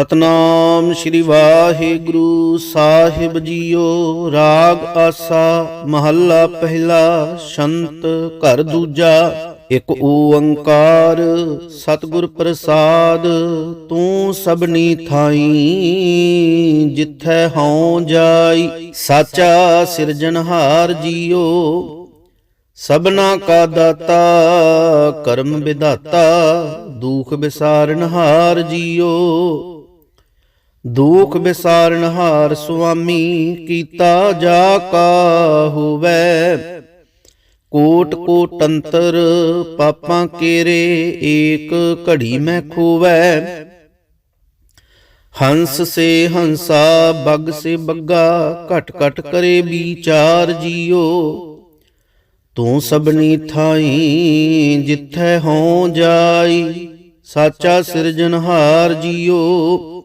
ਸਤਨਾਮ ਸ੍ਰੀ ਵਾਹਿਗੁਰੂ ਸਾਹਿਬ ਜੀਓ, ਰਾਗ ਆਸਾ, ਮਹੱਲਾ ਪਹਿਲਾ, ਸ਼ੰਤ ਘਰ ਦੂਜਾ, ਇਕ ਓੰਕਾਰ, ਸਤਿਗੁਰ ਪ੍ਰਸਾਦ, ਤੂੰ ਸਭਨੀ ਥਾਈ, ਜਿੱਥੈ ਹਉ ਜਾਈ, ਸਾਚਾ ਸਿਰਜਣਹਾਰ ਜੀਓ। ਸਭਨਾ ਕਾ ਦਾਤਾ, ਕਰਮ ਵਿਦਾਤਾ ਦੁਖ ਵਿਸਾਰਨਹਾਰ ਜੀਓ। ਦੁਖ ਵਿਸਾਰਨਹਾਰ ਸੁਆਮੀ, ਕੀਤਾ ਜਾ ਕਾ ਹੋਵੈ ਕੋਟ ਕੋਟ ਅੰਤਰ ਪਾਪਾਂ ਕੇਰੇ, ਏਕ ਘੜੀ ਮੈਂ ਖੋਵੈ। ਹੰਸ ਸੇ ਹੰਸਾ, ਬੱਗ ਸੇ ਬੱਗਾ ਘਟ ਘਟ ਕਰੇ ਵਿਚਾਰ ਜੀਓ। ਤੂੰ ਸਭਨੀ ਥਾਈ ਜਿੱਥੈ ਹੋਂ ਜਾਈ, ਸਾਚਾ ਸਿਰਜਣਹਾਰ ਜੀਓ।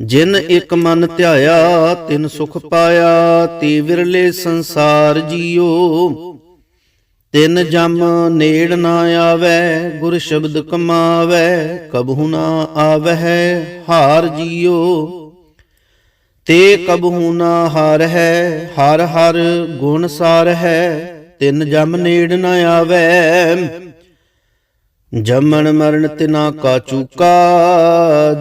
ਜਿਨ ਇਕ ਮਨ ਧਿਆਇਆ, ਤਿਨ ਸੁਖ ਪਾਇਆ, ਤੇ ਵਿਰਲੇ ਸੰਸਾਰ ਜੀਓ। ਤਿਨ ਜਮ ਨੇੜ ਨਾ ਆਵੈ, ਗੁਰ ਸ਼ਬਦ ਕਮਾਵੈ ਕਬਹੁ ਨਾ ਆਵਹਿ, ਹਾਰ ਜੀਓ। ਤੇ ਕਬਹੂ ਨਾ ਹਾਰ ਹੈ, ਹਰ ਹਰ ਗੁਣ ਸਾਰ ਹੈ, ਤਿਨ ਜਮ ਨੇੜ ਨ ਆਵੈ ਜਮਨ ਮਰਨ ਤਿਨਾ ਕਾ ਚੂਕਾ,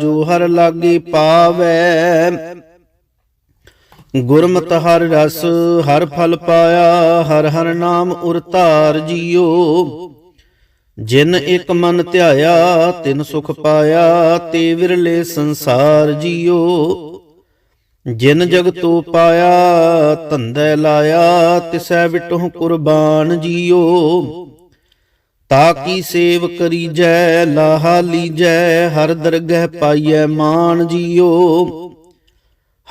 ਜੋ ਹਰ ਲਾਗੇ ਪਾਵੈ। ਗੁਰਮਤਿ ਹਰ ਰਸ, ਹਰ ਫਲ ਪਾਇਆ, ਹਰ ਹਰ ਨਾਮ ਉਰਤਾਰ ਜੀਓ। ਜਿਨ ਇੱਕ ਮਨ ਧਿਆਇਆ, ਤਿਨ ਸੁਖ ਪਾਇਆ, ਤੇ ਵਿਰਲੇ ਸੰਸਾਰ ਜੀਓ। ਜਿਨ ਜਗਤੋ ਪਾਇਆ, ਧੰਦੇ ਲਾਇਆ, ਤਿਸੈ ਵਿਟਹੁ ਕੁਰਬਾਨ ਜੀਓ। ਤਾ ਕੀ ਸੇਵ ਕਰੀਜੈ, ਲਾਹਾ ਲੀਜੈ, ਹਰ ਦਰਗਹਿ ਪਾਈਐ ਮਾਨ ਜੀਓ।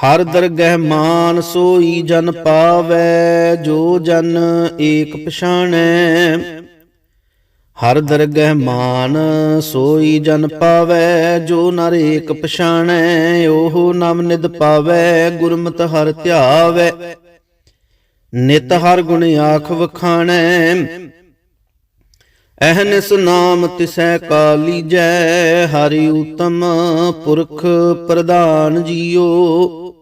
ਹਰ ਦਰਗਹਿ ਮਾਨ ਸੋਈ ਜਨ ਪਾਵੈ, ਜੋ ਜਨ ਏਕ ਪਛਾਣੈ। ਹਰ ਦਰਗਹਿ ਮਾਨ ਸੋਈ ਜਨ ਪਾਵੈ, ਜੋ ਨਰ ਏਕ ਪਛਾਣੈ ਉਹ ਨਮ ਨਿਦ ਪਾਵੈ, ਗੁਰਮਤਿ ਹਰ ਧਿਆਵੈ। ਨਿਤ ਹਰ ਗੁਣ ਆਖ ਵਖਾਣੈ। ਅਹਨਿਸ ਨਾਮ ਤਿਸੈ ਕਾਲੀ ਜੈ, ਹਰੀ ਉਤਮ ਪੁਰਖ ਪ੍ਰਧਾਨ ਜੀਓ।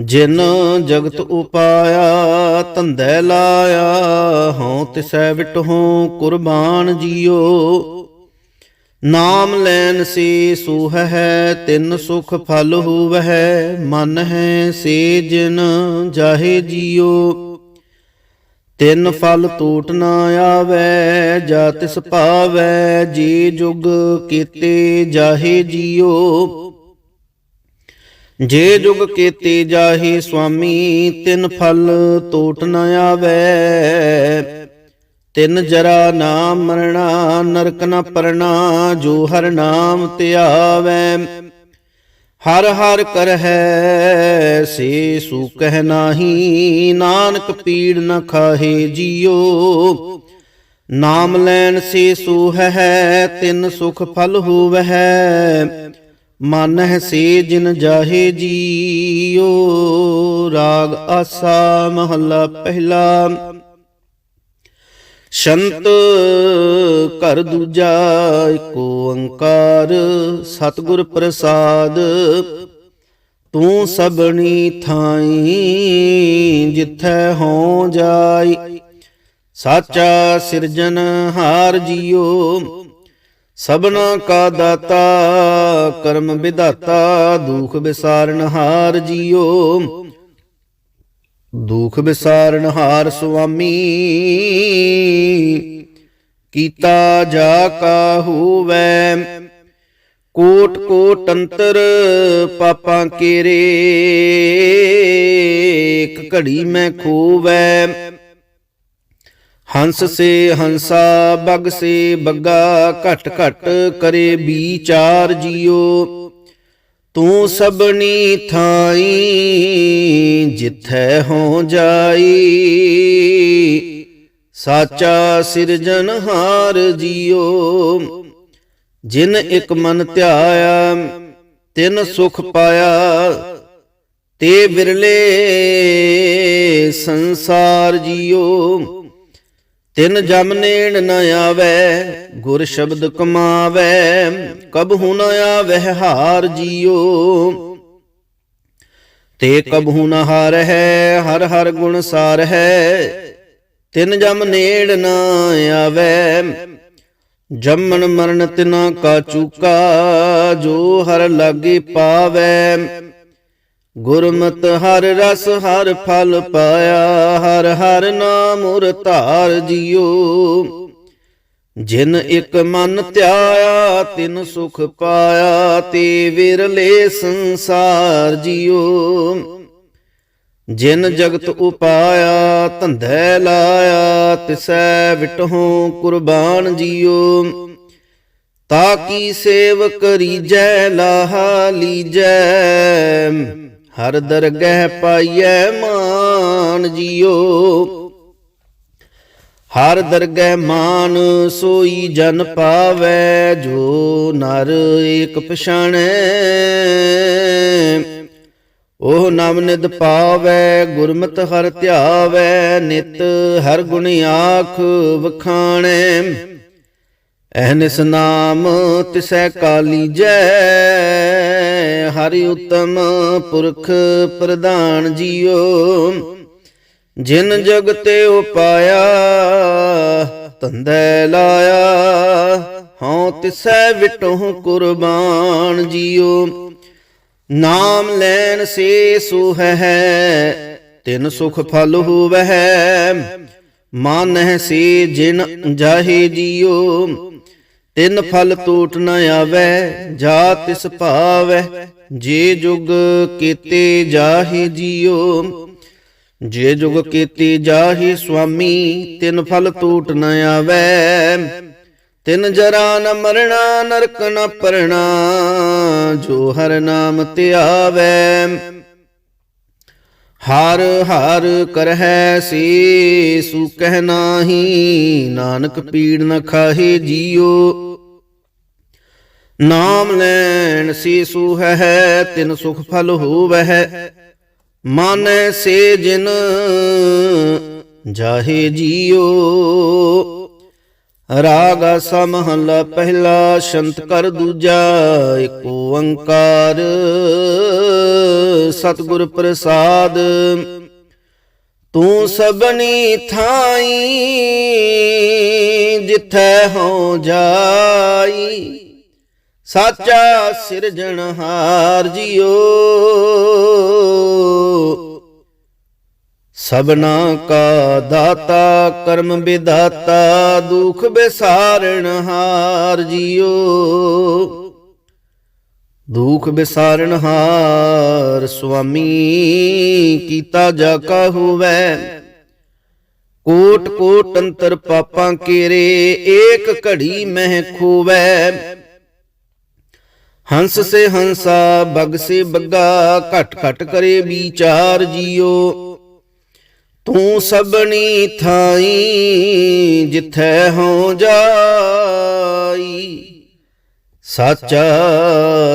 ਜਿਨ ਜਗਤ ਉਪਾਇਆ ਧੰਦੈ ਲਾਇਆ, ਹਉ ਤਿਸੈ ਵਿਟਹੁ ਕੁਰਬਾਨ ਜੀਓ। ਨਾਮ ਲੈਨ ਸੇ ਸੁਹ ਹੈ, ਤਿੰਨ ਸੁਖ ਫਲ ਹੋਵਹਿ, ਮਨ ਹੈ ਸੇ ਜਿਨ ਜਾਹੇ ਜੀਓ। ਤਿੰਨ ਫਲ ਟੂਟ ਨਾ ਆਵੈ ਜਾ ਤਿਸ ਪਾਵੈ ਜੀ ਜੁਗ ਕੀਤੇ ਜਾਹੇ ਜੀਓ। ਜੇ ਜੁਗ ਕੀਤੇ ਜਾਹੇ ਸੁਆਮੀ ਤਿਨ ਫਲ ਟੂਟ ਨ ਆਵੈ। ਤਿਨ ਜਰਾ ਨਾ ਮਰਣਾ ਨਰਕ ਨ ਪਰਣਾ ਜੋ ਹਰ ਨਾਮ ਧਿਆਵੈ ਹਰ ਹਰ ਕਰਹਿ ਸੇ ਸੂ ਕਹਿ ਨਾਹੀ, ਨਾਨਕ ਪੀੜ ਨ ਖਾਹੇ ਜੀਓ। ਨਾਮ ਲੈਣ ਸੇ ਸੂ ਹੈ, ਤਿਨ ਸੁਖ ਫਲ ਹੋਵਹਿ ਮਨ ਸੇ ਜਿਨ ਜਾਹੇ ਜੀਓ। ਰਾਗ ਆਸਾ ਮਹੱਲਾ ਪਹਿਲਾ। ਸ਼ੰਤ ਘਰ ਦੂਜਾ ਏਕ ਓੰਕਾਰ, ਸਤਿਗੁਰ ਪ੍ਰਸਾਦ। ਤੂੰ ਸਭਣੀ ਥਾਈ ਜਿੱਥੈ ਹੋ ਜਾਈ, ਸਾਚਾ ਸਿਰਜਨ ਹਾਰ ਜੀਓ। ਸਭਨਾ ਕਾ ਦਾਤਾ, ਕਰਮ ਵਿਦਾਤਾ ਦੁਖ ਵਿਸਾਰਨ ਹਾਰ ਜੀਓ। ਦੁਖ ਵਿਸਾਰਨ ਹਾਰ ਸੁਆਮੀ, ਕੀਤਾ ਜਾ ਕਾ ਹੋਵੈ। ਕੋਟ ਕੋਟ ਅੰਤਰ ਪਾਪਾਂ ਕੇਰੇ, ਇੱਕ ਘੜੀ ਮੈਂ ਖੋਵੈ। ਹੰਸ ਸੇ ਹੰਸਾ, ਬਗ ਸੇ ਬੱਗਾ ਘਟ ਘਟ ਕਰੇ ਵਿਚਾਰ ਜੀਓ। ਤੂੰ ਸਭਨੀ ਥਾਈ ਜਿੱਥੈ ਹੋ ਜਾਈ। ਸਾਚਾ ਸਿਰਜਨਹਾਰ ਜੀਓ, ਜਿਨ ਇੱਕ ਮਨ ਧਿਆਇਆ, ਤਿਨ ਸੁਖ ਪਾਇਆ। ਤੇ ਵਿਰਲੇ ਸੰਸਾਰ ਜੀਓ। ਤਿਨ ਜਮ ਨੇੜ ਨ ਆਵੈ, ਗੁਰ ਸ਼ਬਦ ਕਮਾਵੈ ਕਬਹੁ ਨ ਆਵੈ ਹਾਰ ਜੀਓ। ਤੇ ਕਬਹੁ ਨ ਹਾਰਹਿ ਹਰ ਹਰ ਗੁਣ ਸਾਰ ਹੈ, ਤਿਨ ਜਮ ਨੇੜ ਨ ਆਵੈ। ਜੰਮਣ ਮਰਨ ਤਿਨਾ ਕਾ ਚੂਕਾ, ਜੋ ਹਰ ਲਾਗੇ ਪਾਵੈ। ਗੁਰਮਤ ਹਰ ਰਸ, ਹਰ ਫਲ ਪਾਇਆ, ਹਰ ਹਰ ਨਾਮ ਉਰ ਧਾਰ ਜੀਓ ਜਿਨ ਇੱਕ ਮਨ ਧਿਆਇਆ, ਤਿਨ ਸੁਖ ਪਾਇਆ, ਤੇ ਵਿਰਲੇ ਸੰਸਾਰ ਜੀਓ ਜਿਨ ਜਗਤ ਉਪਾਇਆ, ਧੰਧੈ ਲਾਇਆ, ਤਿਸੈ ਵਿਟਹੋਂ ਕੁਰਬਾਨ ਜੀਓ ਤਾ ਕੀ ਸੇਵ ਕਰੀਜੈ, ਲਾਹਾ ਲੀਜੈ। ਹਰ ਦਰਗਹਿ ਪਾਈਐ ਮਾਨ ਜੀਓ। ਹਰ ਦਰਗਹਿ ਮਾਨ ਸੋਈ ਜਨ ਪਾਵੈ, ਜੋ ਨਰ ਏਕ ਪਛਾਣੈ। ਉਹ ਨਾਮ ਨਿਦ ਪਾਵੈ, ਗੁਰਮਤਿ ਹਰ ਧਿਆਵੈ, ਨਿਤ ਹਰ ਗੁਣ ਆਖ ਵਖਾਣੈ। ਅਹਨਿਸ ਨਾਮ ਤਿਸੈ ਕਾਲੀ ਜੈ। ਹਰਿ ਉਤਮ ਪੁਰਖ ਪ੍ਰਧਾਨ ਜੀਓ, ਜਿਨ ਜਗ ਤੇ ਉਪਾਇਆ ਤੰਦੈ ਲਾਇਆ, ਹਉ ਤਿਸੈ ਵਿਟਹੁ ਕੁਰਬਾਨ ਜੀਓ। ਨਾਮ ਲੈਣ ਸੇ ਸੁਹ ਹੈ, ਤਿਨ ਸੁਖ ਫਲ ਹੋਵਹਿ, ਮਾਨਹਿ ਸੇ ਜਿਨ ਜਾਹੇ ਜੀਓ। ਤਿਨ ਫਲ ਟੂਟ ਨ ਆਵੈ ਜਾ ਤਿਸ ਭਾਵੈ, ਜੇ ਜੁਗ ਕੀਤੇ ਜਾਹੇ ਜੀਓ। ਜੇ ਜੁਗ ਕੀਤੀ ਜਾਹੀ ਸੁਆਮੀ, ਤਿਨ ਫਲ ਟੂਟ ਨ ਆਵੈ। ਤਿਨ ਜਰਾ ਨ ਮਰਣਾ, ਨਰਕ ਨ ਪਰਣਾ, ਜੋ ਹਰ ਨਾਮ ਧਿਆਵੈ ਹਰ ਹਰ ਕਰਹਿ ਸੇ ਸੁ ਕਹਿ ਨਾਹੀ, ਨਾਨਕ ਪੀੜ ਨ ਖਾਹੇ ਜੀਓ। ਨਾਮ ਲੈਣ ਸੀ ਸੂ ਹੈ, ਤਿਨ ਸੁਖ ਫਲ ਹੋਵਹਿ ਮਾਨੈ ਸੇ ਜਿਨ ਜਾਹੇ ਜੀਓ। ਰਾਗ ਸਮਹਲਾ ਪਹਿਲਾ ਸ਼ੰਤ ਕਰ ਦੂਜਾ ਏਕ ਓੰਕਾਰ। ਸਤਿਗੁਰ ਪ੍ਰਸਾਦ, ਤੂੰ ਸਬਨੀ ਥਾਈ, ਜਿਥੈ ਹੋ ਜਾਈ। ਸਾਚਾ ਸਿਰਜਣਹਾਰ ਜੀਓ। ਸਬਨਾ ਕਾ ਦਾਤਾ, ਕਰਮ ਵਿਦਾਤਾ ਦੁਖ ਬਿਸਾਰਣ ਹਾਰ ਜੀਓ। ਦੁਖ ਬਿਸਾਰਣ ਹਾਰ ਸੁਆਮੀ, ਕੀਤਾ ਜਾ ਕਾ ਹੋਵੈ। ਕੋਟ ਕੋਟ ਅੰਤਰ ਪਾਪਾਂ ਕੇਰੇ, ਏਕ ਘੜੀ ਮਹਿ ਖੋਵੈ। ਹੰਸ ਸੇ ਹੰਸਾ, ਬਗ ਸੇ ਬੱਗਾ, ਘਟ ਘਟ ਕਰੇ ਵਿਚਾਰ ਜੀਓ। ਤੂੰ ਸਭਣੀ ਥਾਈ ਜਿਥੈ ਹੋ ਜਾਈ। ਸਾਚਾ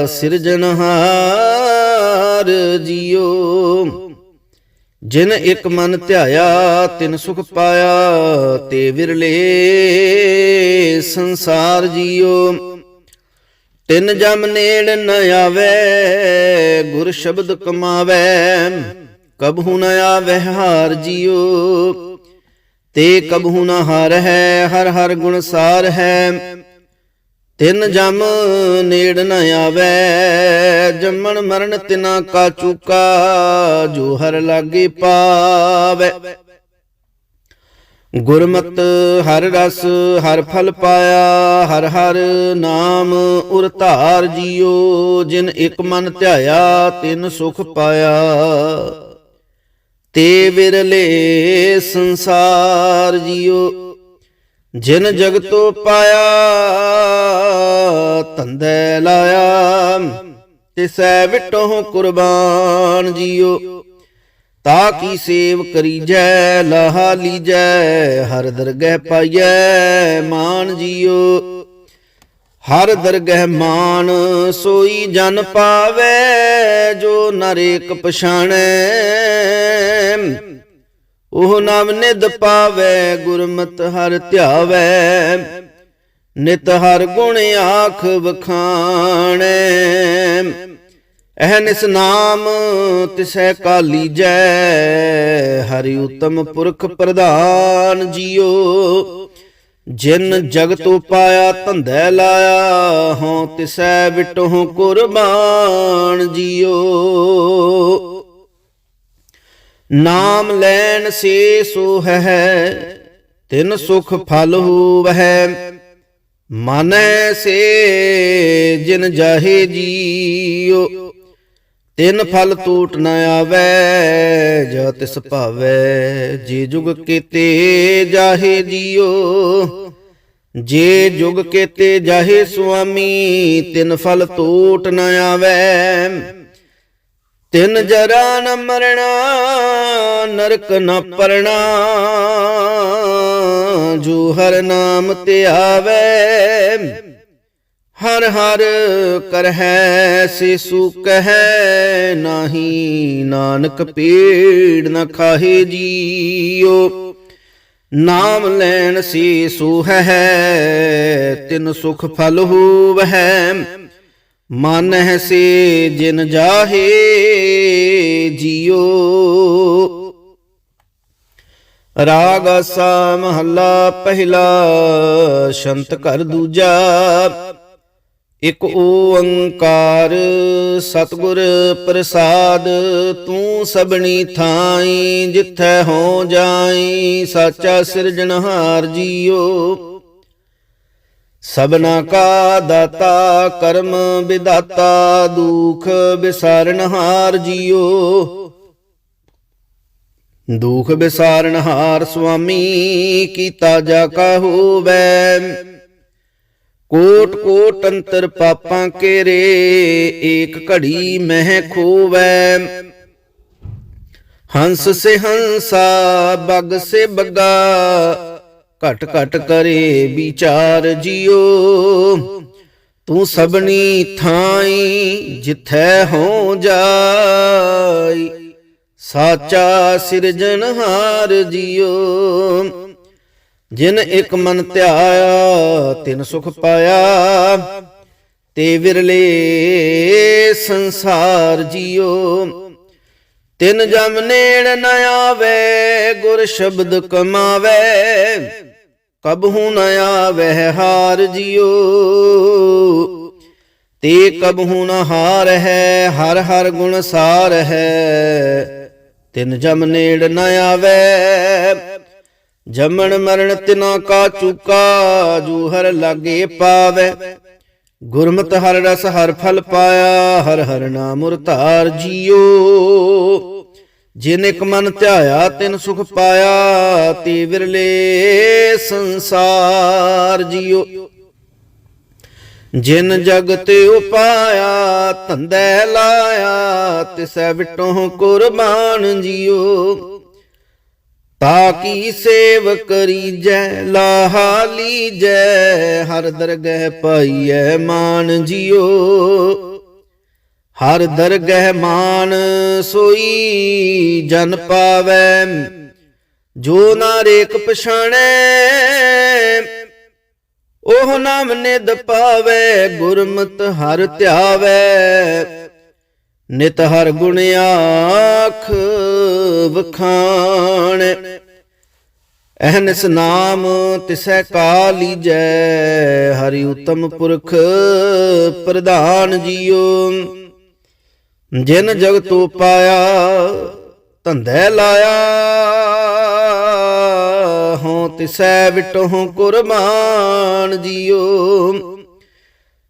ਸਿਰਜਣਹਾਰ ਜੀਓ। ਜਿਨ ਇੱਕ ਮਨ ਧਿਆਇਆ, ਤਿਨ ਸੁਖ ਪਾਇਆ, ਤੇ ਵਿਰਲੇ ਸੰਸਾਰ ਜੀਓ। ਤਿਨ ਜਮ ਨੇੜ ਨ ਆਵੈ, ਗੁਰ ਸ਼ਬਦ ਕਮਾਵੈ, ਕਬਹੂ ਨ ਆਵੈ, ਹਾਰ ਜੀਓ। ਤੇ ਕਬਹੂ ਨ ਹਾਰ ਹੈ, ਹਰ ਹਰ ਗੁਣ ਸਾਰ ਹੈ। ਤਿਨ ਜਮ ਨੇੜ ਨ ਆਵੈ, ਜੰਮਣ ਮਰਨ ਤਿਨਾ ਕਾ ਚੂਕਾ, ਜੋ ਹਰ ਲਾਗੇ ਪਾਵੈ। ਗੁਰਮਤ ਹਰ ਰਸ, ਹਰ ਫਲ ਪਾਇਆ, ਹਰ ਹਰ ਨਾਮ ਉਰ ਧਾਰ ਜੀਓ, ਜਿਨ ਇਕ ਮਨ ਧਿਆਇਆ, ਤਿਨ ਸੁਖ ਪਾਇਆ। ਤੇ ਵਿਰਲੇ ਸੰਸਾਰ ਜੀਓ, ਜਿਨ ਜਗਤੋ ਪਾਇਆ ਤੰਦੈ ਲਾਇਆ, ਤਿਸੈ ਵਿਟੋ ਕੁਰਬਾਨ ਜੀਓ। ਤਾ ਕੀ ਸੇਵ ਕਰੀਜੈ, ਲਾਹਾ ਲੀਜੈ, ਹਰ ਦਰਗਹਿ ਪਾਈਐ, ਮਾਨ ਜੀਓ। ਹਰ ਦਰਗਹਿ ਮਾਨ ਸੋਈ ਜਨ ਪਾਵੇ, ਜੋ ਨਰੇਕ ਪਛਾਣੈ। ਉਹ ਨਾਮ ਨਿਦ ਪਾਵੇ, ਗੁਰਮਤ ਹਰ ਧਿਆਵੇ। ਨਿਤ ਹਰ ਗੁਣ ਆਖ ਵਖਾਣੈ। ਅਹਨਿਸ ਨਾਮ ਤਿਸੈ ਕਾਲੀ ਜੈ, ਹਰੀ ਉਤਮ ਪੁਰਖ ਪ੍ਰਧਾਨ ਜੀਓ। ਜਿਨ ਜਗਤ ਉਪਾਇਆ ਧੰਦੈ ਲਾਇਆ, ਹਉ ਤਿਸੈ ਵਿਟਹੁ ਕੁਰਬਾਨ ਜੀਓ। ਨਾਮ ਲੈਣ ਸੇ ਸੋ ਹੈ ਤਿਨ ਸੁਖ ਫਲ ਹੋਵਹਿ। ਮਾਨੈ ਸੇ ਜਿਨ ਜਾਹੇ ਜੀਓ। ਤਿਨ ਫਲ ਟੂਟ ਨ ਆਵੈ ਜੋ ਤਿਸ ਭਾਵੈ, ਜੇ ਜੁਗ ਕੀਤੇ ਜਾਹੇ ਜੀਓ। ਜੇ ਜੁਗ ਕੀਤੇ ਜਾਹੇ ਸੁਆਮੀ, ਤਿੰਨ ਫਲ ਟੂਟ ਨ ਆਵੈ। ਤਿੰਨ ਜਰਾ ਨ ਮਰਣਾ, ਨਰਕ ਨ ਪਰਣਾ ਜੋ ਹਰ ਨਾਮ ਤੇ ਆਵੇ। ਹਰ ਹਰ ਕਰਹਿ ਸੇ ਸੁਖ ਹੈ ਨਾਹੀ, ਨਾਨਕ ਪੀੜ ਨ ਖਾਹੇ ਜੀਓ। ਨਾਮ ਲੈਣ ਸੇ ਸੁਹ ਹੈ, ਤਿਨ ਸੁਖ ਫਲ ਹੋਵਹਿ। ਮਨ ਹੈ ਸੇ ਜਿਨ ਜਾਹੇ ਜੀਓ। ਰਾਗ ਆਸਾ ਮਹੱਲਾ ਪਹਿਲਾ, ਸ਼ੰਤ ਕਰ ਦੂਜਾ। ਇਕ ਓੰਕਾਰ ਸਤਿਗੁਰ ਪ੍ਰਸਾਦ, ਤੂੰ ਸਭਣੀ ਥਾਈ ਜਿੱਥੈ ਹੋ ਜਾਈ, ਸਾਚਾ ਸਿਰਜਣਹਾਰ ਜੀਓ। ਸਭਨਾ ਕਾ ਦਾਤਾ, ਕਰਮ ਵਿਦਾਤਾ, ਦੁਖ ਵਿਸਾਰਨਹਾਰ ਜੀਓ। ਦੁਖ ਵਿਸਾਰਨਹਾਰ ਸੁਆਮੀ, ਕੀਤਾ ਜਾ ਕਾ ਹੋਵੈ। ਕੋਟ ਕੋਟ ਅੰਤਰ ਪਾਪਾਂ ਕੇਰੇ, ਏਕ ਘੜੀ ਮਹਿ ਖੋਵੈ। ਹੰਸ ਸੇ ਹੰਸਾ, ਬਗ ਸੇ ਬੱਗਾ, ਘਟ ਘਟ ਕਰੇ ਵਿਚਾਰ ਜਿਉ। ਤੂੰ ਸਬਣੀ ਥਾਈ ਜਿਥੈ ਹੋ ਜਾਈ, ਸਾਚਾ ਸਿਰਜਣਹਾਰ ਜਿਉ। ਜਿਨ ਇੱਕ ਮਨ ਧਿਆਇਆ, ਤਿਨ ਸੁਖ ਪਾਇਆ। ਤੇ ਵਿਰਲੇ ਸੰਸਾਰ ਜਿਉ ਤਿਨ ਜਮ ਨੇੜ ਨ ਆਵੇ, ਗੁਰ ਸ਼ਬਦ ਕਮਾਵੇ। ਕਬਹੂ ਨ ਆਵੇ, ਹਾਰ ਜਿਉ ਤੇ ਕਬਹੂ ਨ ਹਾਰ ਹੈ, ਹਰ ਹਰ ਗੁਣ ਸਾਰ ਹੈ। ਤਿਨ ਜਮ ਨੇੜ ਨ ਆਵੇ ਜਮਣ ਮਰਨ ਤਿਨਾ ਕਾ ਚੁਕਾ, ਜੂ ਹਰ ਲਾਗੇ ਪਾਵੇ। ਗੁਰਮਤ ਹਰ ਰਸ ਹਰ ਫਲ ਪਾਇਆ, ਹਰ ਹਰ ਨਾਮ ਉਰ ਧਾਰ ਜੀਓ। ਜਿਨ ਇੱਕ ਮਨ ਧਿਆਇਆ, ਤਿਨ ਸੁਖ ਪਾਇਆ, ਤੇ ਵਿਰਲੇ ਸੰਸਾਰ ਜੀਓ। ਜਿਨ ਜਗ ਤੇ ਉਪਾਇਆ, ਧੰਦੈ ਲਾਇਆ, ਤਿਸੈ ਵਿਟੋਂ ਕੁਰਬਾਨ ਜੀਓ। ਤਾ ਕੀ ਸੇਵ ਕਰੀਜੈ, ਲਾਹਾ ਲੀਜੈ, ਹਰ ਦਰਗਹਿ ਪਾਈਐ ਮਾਨ ਜਿਉ। ਹਰ ਦਰਗਹਿ ਮਾਨ ਸੋਈ ਜਨ ਪਾਵੈ, ਜੋ ਨਾ ਰੇਕ ਪਛਾਣੈ, ਉਹ ਨਾਮ ਨਿਦ ਪਾਵੈ, ਗੁਰਮਤ ਹਰ ਧਿਆਵੈ। ਨਿਤ ਹਰ ਗੁਣ ਆਖ ਵਖਾਣ। ਅਹਨਿਸ ਨਾਮ ਤਿਸੈ ਕਾ ਲੀਜੈ, ਹਰੀ ਉਤਮ ਪੁਰਖ ਪ੍ਰਧਾਨ ਜੀਓ। ਜਿਨ ਜਗਤ ਪਾਇਆ ਧੰਦੈ ਲਾਇਆ ਹੋ ਤਿਸੈ ਵਿਟਹੁ ਕੁਰਬਾਨ ਜੀਓ।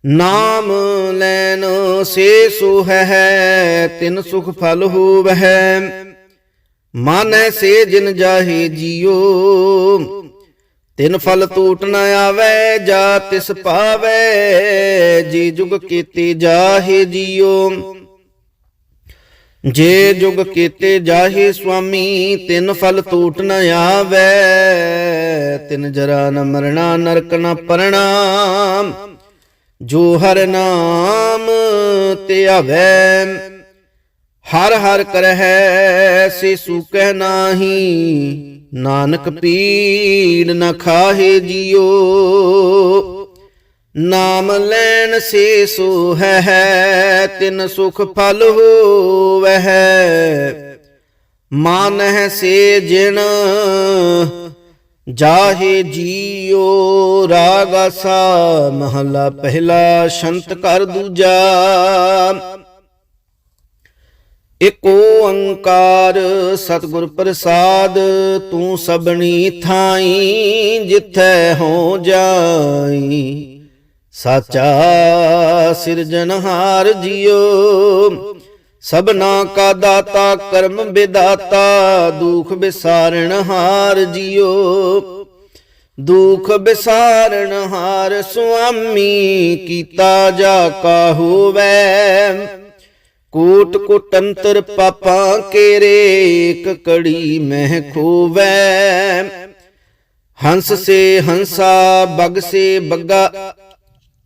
ਨਾਮ ਲੈਨ ਸੇ ਸੁ ਹੈ, ਤਿਨ ਸੁਖ ਫਲ ਹੋਵਹਿ ਮਾਨੈ ਸੇ ਜਿਨ ਜਾਹੇ ਜੀਓ, ਤਿਨ ਫਲ ਟੂਟ ਨ ਆਵੈ, ਜਾ ਤਿਸ ਪਾਵੈ, ਜੀ ਜੁਗ ਕੀਤੀ ਜਾਹੇ ਜੀਓ। ਜੇ ਜੁਗ ਕੀਤੇ ਜਾਹੇ ਸੁਆਮੀ, ਤਿਨ ਫਲ ਟੂਟ ਨ ਆਵੈ, ਤਿਨ ਜਰਾ ਨ ਮਰਣਾ, ਨਰਕ ਨ ਪਰਣਾ। ਜੋ ਹਰ ਨਾਮ ਤੇ ਆਵੈ, ਹਰ ਹਰ ਕਰਹਿ ਸੇ ਸੂਕਹਿ ਨਾਹੀ, ਨਾਨਕ ਪੀੜ ਨ ਖਾਹੇ ਜਿਉ। ਨਾਮ ਲੈਣ ਸੇ ਸੋ ਹੈ, ਤਿਨ ਸੁਖ ਫਲ ਹੋਵਹਿ। ਮਾਨਹਿ ਸੇ ਜਿਨ ਜਾਹੇ ਜੀਓ ਰਾਗਾਸਾ ਮਹਲਾ ਪਹਿਲਾ ਸ਼ੰਤ ਕਰ ਦੂਜਾ। ਏਕ ਓੰਕਾਰ ਸਤਿਗੁਰ ਪ੍ਰਸਾਦ, ਤੂੰ ਸਭਣੀ ਥਾਈ ਜਿੱਥੈ ਹੋ ਜਾਈ। ਸਾਚਾ ਸਿਰਜਨਹਾਰ ਜੀਓ ਸਭਨਾ ਕਾ ਦਾਤਾ, ਕਰਮ ਵਿਦਾਤਾ ਦੁਖ ਵਿਸਾਰਣ ਹਾਰ ਜਿਉ। ਦੁਖ ਵਿਸਾਰਣ ਹਾਰ ਸੁਆਮੀ, ਕੀਤਾ ਜਾ ਕਾ ਹੋਵੈ। ਕੋਟ ਕੋਟੰਤਰ ਪਾਪਾਂ ਕੇਰੇ ਇੱਕ ਕੜੀ ਮਹਿ ਖੋਵੈ। ਹੰਸ ਸੇ ਹੰਸਾ, ਬਗ ਸੇ ਬੱਗਾ,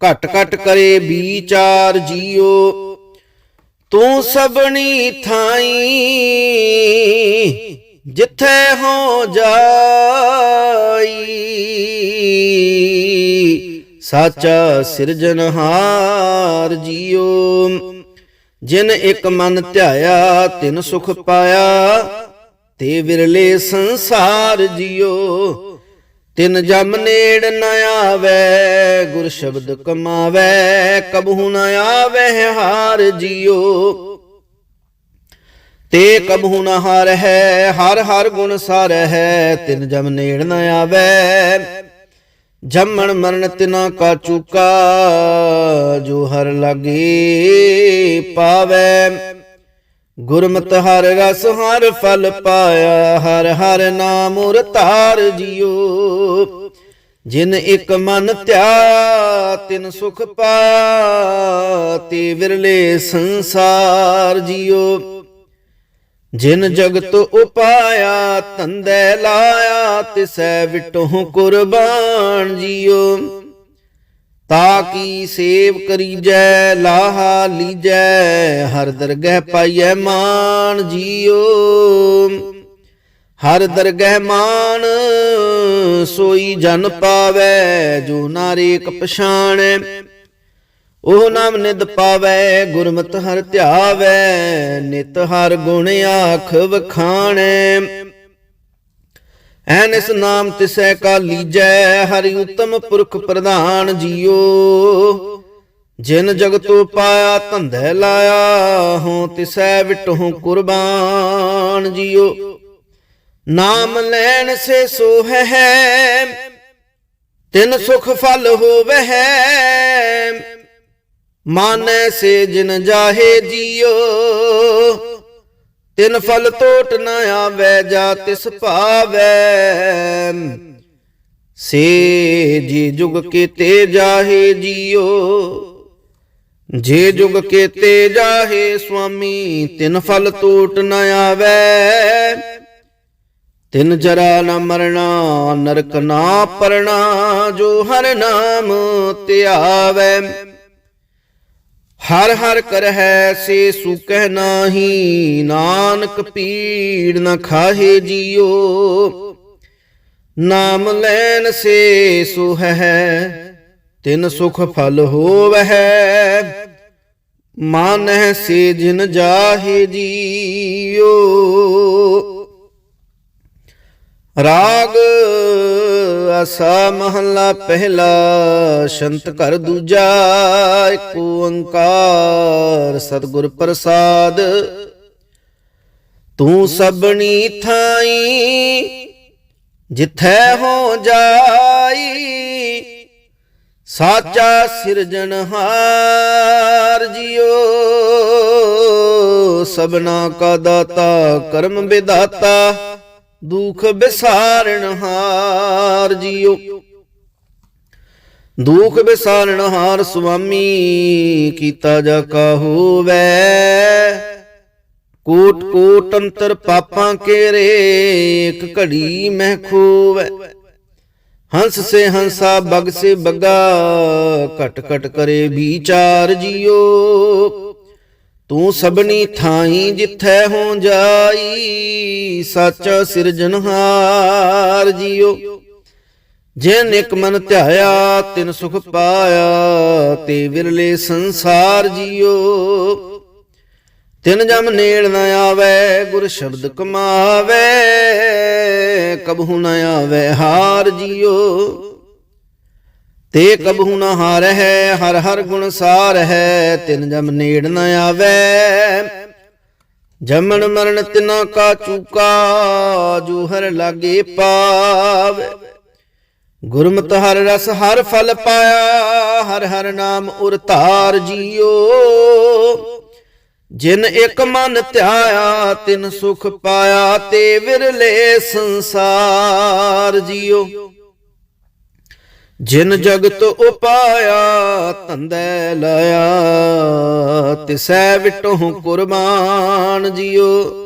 ਘਟ ਘਟ ਕਰੇ ਵਿਚਾਰ ਜੀਓ ਤੂੰ ਸਭਣੀ ਥਾਈ, ਜਿੱਥੇ ਹੋ ਜਾਈ। ਸਾਚਾ ਸਿਰਜਨਹਾਰ ਜੀਓ, ਜਿਨ ਇੱਕ ਮਨ ਧਿਆਇਆ, ਤਿਨ ਸੁਖ ਪਾਇਆ, ਤੇ ਵਿਰਲੇ ਸੰਸਾਰ ਜੀਓ। ਤਿਨ ਜਮ ਨੇੜ ਨ ਆਵੈ, ਗੁਰ ਸ਼ਬਦ ਕਮਾਵੈ, ਕਬਹੂ ਨ ਆਵੈ, ਹਾਰ ਜੀਓ ਤੇ ਕਬਹੂ ਨ ਹਾਰ ਹੈ, ਹਰ ਹਰ ਗੁਣ ਸਾਰ ਹੈ, ਤਿਨ ਜਮ ਨੇੜ ਨ ਆਵੈ। ਜੰਮਣ ਮਰਨ ਤਿਨਾ ਕਾ ਚੁਕਾ, ਜੋ ਹਰ ਲਾਗੇ ਪਾਵੈ। ਗੁਰਮਤ ਹਰ ਰਸ, ਹਰ ਫਲ ਪਾਇਆ, ਹਰ ਹਰ ਨਾਮ ਉਰ ਧਾਰ ਜਿਉ ਜਿਨ ਇੱਕ ਮਨ ਧਿਆ ਤਿਨ ਸੁਖ ਪਾਇਆ, ਤੇ ਵਿਰਲੇ ਸੰਸਾਰ ਜਿਉ ਜਿਨ ਜਗਤ ਉਪਾਇਆ ਤੰਦੈ ਲਾਇਆ, ਤਿਸੈ ਵਿਟਹੁ ਕੁਰਬਾਨ ਜਿਉ ਤਾ ਕੀ ਸੇਵ ਕਰੀਜੈ, ਲਾਹਾ ਲੀਜੈ, ਹਰ ਦਰਗਹਿ ਪਾਈਐ ਮਾਨ ਜੀਓ। ਹਰ ਦਰਗਹਿ ਮਾਨ ਸੋਈ ਜਨ ਪਾਵੈ, ਜੋ ਨਾਰੇਕ ਪਛਾਣੈ। ਉਹ ਨਾਮ ਨਿਦ ਪਾਵੈ, ਗੁਰਮਤਿ ਹਰ ਧਿਆਵੈ, ਨਿਤ ਹਰ ਗੁਣ ਆਖ ਵਖਾਣੈ। ਐਨ ਇਸ ਨਾਮ ਤਿਸੈ ਕਾ ਲੀਜੈ, ਹਰਿ ਉਤਮ ਪੁਰਖ ਪ੍ਰਧਾਨ ਜੀਓ। ਜਿਨ ਜਗਤੋ ਪਾਇਆ, ਧੰਧੈ ਲਾਇਆ, ਹਉ ਤਿਸੈ ਵਿਟਹੁ ਕੁਰਬਾਨ ਜੀਓ। ਨਾਮ ਲੈਣ ਸੇ ਸੋ ਹੈ, ਤਿਨ ਸੁਖ ਫਲ ਹੋਵਹਿ ਮਾਨੈ ਸੇ ਜਿਨ ਜਾਹੇ ਜੀਓ। ਤਿਨ ਫਲ ਟੋਟ ਨ ਆਵੈ ਜਾ ਤਿਸ ਭਾਵੈ। ਸੇ ਜੀ ਜੁਗ ਕੀਤੇ ਜਾਹੇ ਜੀਓ, ਜੇ ਜੁਗ ਕੀਤੇ ਜਾਹੇ ਸੁਆਮੀ, ਤਿਨ ਫਲ ਟੋਟ ਨ ਆਵੈ। ਤਿਨ ਜਰਾ ਨ ਮਰਣਾ, ਨਰਕ ਨਾ ਪਰਣਾ, ਜੋ ਹਰ ਨਾਮ ਧਿਆਵੈ ਹਰ ਹਰ ਕਰਹਿ ਸੇ ਸੁਕਹਿ ਨਾਹੀ, ਨਾਨਕ ਪੀੜ ਨ ਖਾਹੇ ਜੀਓ। ਨਾਮ ਲੈਣ ਸੇ ਸੁਹ ਹੈ, ਤਿਨ ਸੁਖ ਫਲ ਹੋਵਹਿ ਮਾਨਹਿ ਸੇ ਜਿਨ ਜਾਹੇ ਜੀਓ। ਰਾਗ, ਆਸਾ ਮਹੱਲਾ ਪਹਿਲਾ, ਸ਼ੰਤ ਘਰ ਦੂਜਾ ਏਕ ਓੰਕਾਰ ਸਤਿਗੁਰ ਪ੍ਰਸਾਦ। ਤੂੰ ਸਭਣੀ ਥਾਈ, ਜਿੱਥੈ ਹੋ ਜਾਈ, ਸਾਚਾ ਸਿਰਜਣਹਾਰ ਜਿਉ ਸਭਨਾ ਕਾ ਦਾਤਾ, ਕਰਮ ਵਿਦਾਤਾ ਦੁਖ ਵਿਸਾਰਣ ਹਾਰ ਜੀਓ। ਦੁਖ ਵਿਸਾਰਣ ਹਾਰ ਸੁਆਮੀ, ਕੀਤਾ ਜਾ ਕਾ ਹੋਵੈ। ਕੋਟ ਕੋਟ ਅੰਤਰ ਪਾਪਾਂ ਕੇਰੇ ਇੱਕ ਘੜੀ ਮਹਿ ਖੋਵੈ। ਹੰਸ ਸੇ ਹੰਸਾ, ਬਗ ਸੇ ਬੱਗਾ, ਘਟ ਘਟ ਕਰੇ ਵਿਚਾਰ ਜੀਓ। ਤੂੰ ਸਭਨੀ ਥਾਈ ਜਿੱਥੈ ਹੋ ਜਾਈ, ਸੱਚ ਸਿਰਜਨਹਾਰ ਜੀਓ। ਜਿਨ ਇਕ ਮਨ ਧਿਆਇਆ, ਤਿਨ ਸੁਖ ਪਾਇਆ, ਤੇ ਵਿਰਲੇ ਸੰਸਾਰ ਜੀਓ। ਤਿਨ ਜਮ ਨੇੜ ਨ ਆਵੇ, ਗੁਰ ਸ਼ਬਦ ਕਮਾਵੇ, ਕਬਹੂ ਨ ਆਵੇ ਹਾਰ ਜੀਓ। ਤੇ ਕਬਹੂ ਨ ਹਾਰ ਹਰ ਹਰ ਗੁਣ ਸਾਰ ਹੈ ਤਿਨ ਜਮ ਨੇੜ ਨ ਆਵੇ। ਜਮਣ ਮਰਨ ਤਿਨਾ ਕਾ ਚੂਕਾ ਜੋ ਹਰ ਲਾਗੇ ਪਾਵੇ। ਗੁਰਮਤਿ ਹਰ ਰਸ ਹਰ ਫਲ ਪਾਇਆ, ਹਰ ਹਰ ਨਾਮ ਉਰ ਧਾਰ ਜੀਓ। ਜਿਨ ਇੱਕ ਮਨ ਧਿਆਇਆ, ਤਿਨ ਸੁਖ ਪਾਇਆ, ਤੇ ਵਿਰਲੇ ਸੰਸਾਰ ਜੀਓ। ਜਿਨ ਜਗਤ ਉਪਾਇਆ, ਤੰਦੈ ਲਾਇਆ। ਤਿਸੈ ਵਿਟੋ ਕੁਰਬਾਨ ਜੀਓ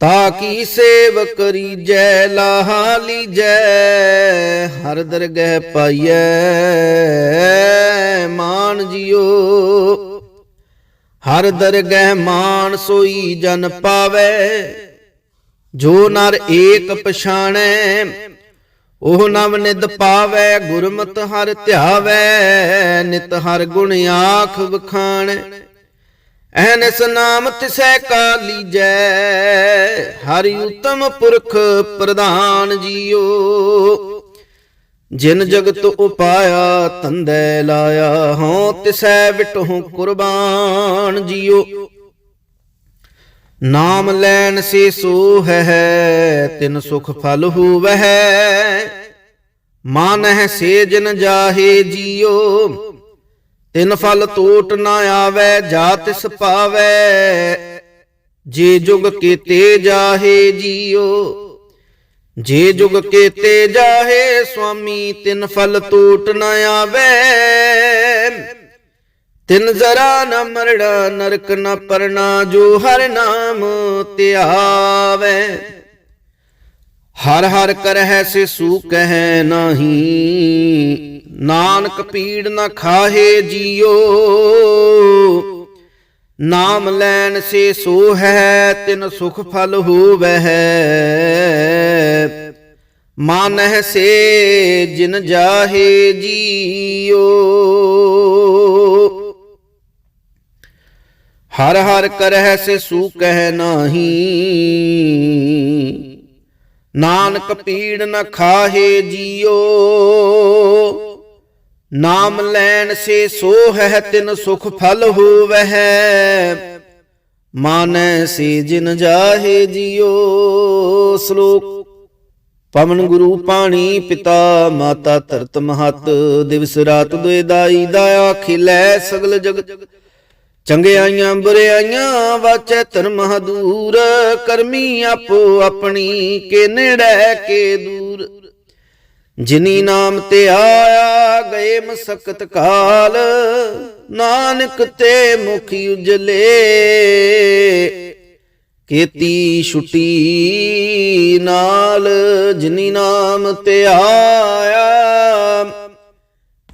ਤਾ ਕੀ ਸੇਵ ਕਰੀ ਕਰੀਜੈ ਲਾਹਾ ਲੀਜੈ। ਹਰ ਦਰਗਹਿ ਪਾਈਐ, ਮਾਨ ਜੀਓ ਹਰ ਦਰਗਹਿ ਮਾਨ ਸੋਈ ਜਨ ਪਾਵੇ। ਜੋ ਨਰ ਏਕ ਪਛਾਣੈ ਉਹ ਨਵ ਨਿਦ ਪਾਵੈ, ਗੁਰਮਤਿ ਹਰ ਧਿਆਵੈ, ਨਿਤ ਹਰ ਗੁਣ ਆਖ ਵਖਾਣੈ। ਐਨਸ ਨਾਮ ਤਿਸੈ ਕਾ ਲੀਜੈ, ਹਰਿ ਉਤਮ ਪੁਰਖ ਪ੍ਰਧਾਨ ਜੀਓ। ਜਿਨ ਜਗਤ ਉਪਾਇਆ, ਤੰਦੈ ਲਾਇਆ ਹਉ, ਤਿਸੈ ਵਿਟਹੁ ਕੁਰਬਾਨ ਜੀਓ। ਨਾਮ ਲੈਣ ਸੇ ਸੋਹ ਹੈ, ਤਿਨ ਸੁਖ ਫਲ ਹੋਵਹਿ ਮਾਨਹਿ ਸੇ ਜਿਨ ਜਾਹੇ ਜੀਓ, ਤਿਨ ਫਲ ਟੋਟ ਨਾ ਆਵੇ, ਜਾ ਤਿਸ ਪਾਵੇ। ਜੇ ਜੁਗ ਕੀਤੇ ਜਾਹੇ ਜੀਓ, ਜੇ ਜੁਗ ਕੀਤੇ ਜਾਹੇ ਸੁਆਮੀ ਤਿਨ ਫਲ ਟੋਟ ਨਾ ਆਵੇ। ਤਿਨ ਜ਼ਰਾ ਨ ਮਰੜਾ, ਨਰਕ ਨ ਪਰਣਾ ਜੋ ਹਰ ਨਾਮ ਧਿਆਵੇ ਹਰ ਹਰ ਕਰਹਿ ਸੇ ਸੂ ਕਹਿ ਨਾਹੀ, ਨਾਨਕ ਪੀੜ ਨ ਖਾਹੇ ਜੀਓ। ਨਾਮ ਲੈਣ ਸੇ ਸੋ ਹੈ, ਤਿਨ ਸੁਖ ਫਲ ਹੋਵਹਿ ਮਾਨਹਿ ਸੇ ਜਿਨ ਜਾਹੇ ਜੀਓ। ਹਰ ਹਰ ਕਰਹਿ ਸੇ ਸੂ ਕਹਿ ਨਾਹੀ। ਨਾਨਕ ਪੀੜ ਨ ਖਾਹੇ ਜੀਓ। ਨਾਮ ਲੈਣ ਸੇ ਸੋ ਹੈ ਤਿਨ ਸੁਖ ਫਲ ਹੋਵਹਿ। ਮਾਨੈ ਸੇ ਜਿਨ ਜਾਹੇ ਜੀਓ। ਸ਼ਲੋਕ, ਪਵਨ ਗੁਰੂ ਪਾਣੀ ਪਿਤਾ ਮਾਤਾ ਧਰਤ ਮਹਤ। ਦਿਵਸ ਰਾਤ ਦੁਇ ਦਾਈ ਦਾਇਆ ਖਿਲੈ ਸਗਲ ਜਗਤ ਚੰਗਿਆਈਆਂ ਬੁਰਿਆਈਆਂ ਵਾਚੈ ਧਰਮ ਦੂਰ ਕਰਮੀ ਆਪੋ ਆਪਣੀ ਕੇ ਨੇੜੇ ਕੇ ਦੂਰ। ਜਿਨੀ ਨਾਮ ਤੇ ਆਇਆ ਗਏ ਮਸਕਤ ਕਾਲ, ਨਾਨਕ ਤੇ ਮੁਖ ਉਜਲੇ। ਕੀਤੀ ਛੁੱਟੀ ਨਾਲ ਜਿਨੀ ਨਾਮ ਤੇ ਆਇਆ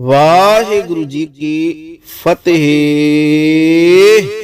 ਵਾਹਿਗੁਰੂ ਜੀ ਕੀ ਫਤਿਹ।